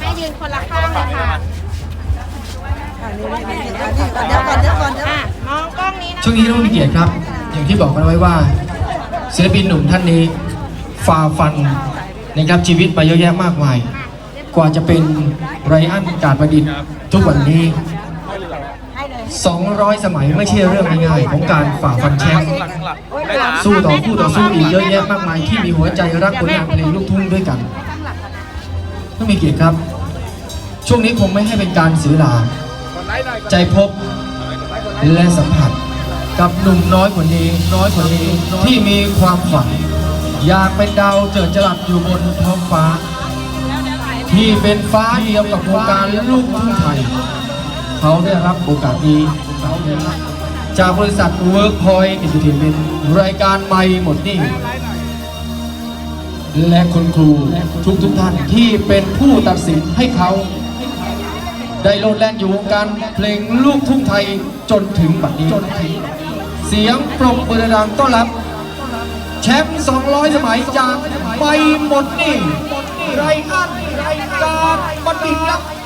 แม่ยืนคนละข้างเลยค่ะเดี๋ยวก่อนเดี๋ยวก่อนเดี๋ยวก่อนอะมองกล้องนี้นะช่วงนี้ต้องมีเกียรติครับ อย่างที่บอกกันไว้ว่าศิลปินหนุ่มท่านนี้ฝ่าฟันนะครับชีวิตมาเยอะแยะมากมาย กว่าจะเป็นไรอันการประดิษฐ์ทุกวันนี้ 200 สมัยไม่ใช่เรื่องง่ายๆของการฝ่าฟันแชมป์สู้ต่อคู่ต่อสู้อีกเยอะแยะมากมายที่มีหัวใจรักผลงานเพลงลูกทุ่งด้วยกัน ต้องมีเกียรติครับ ช่วงนี้คงไม่ให้เป็นการเสียเวลา ใจพบและสัมผัส กับหนุ่มน้อยคนนี้ น้อยคนนี้ที่มีความฝัน อยากเป็นดาวเจิดจรัสอยู่บนท้องฟ้า ที่เป็นฟ้าเดียวกับวงการลูกทุ่งไทย เขาได้รับโอกาสนี้จากบริษัท Workpoint Entertainment รายการไม่หมดนี่ และคุณครูทุกทุกท่านที่เป็นผู้ตัดสินให้เขา ได้โลดแล่นอยู่วงการเพลงลูกทุ่งไทยจนถึงบัดนี้ เสียงปรบมือดังต้อนรับ แชมป์ 200 สมัยจากไปหมดนี่ไรอันการบัณฑิตครับ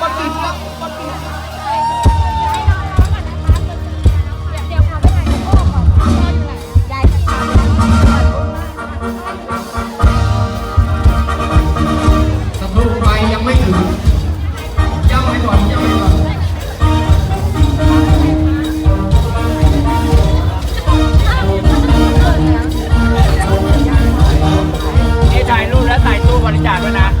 บัณฑิตครับ บริจาคด้วยนะโอเคค่ะ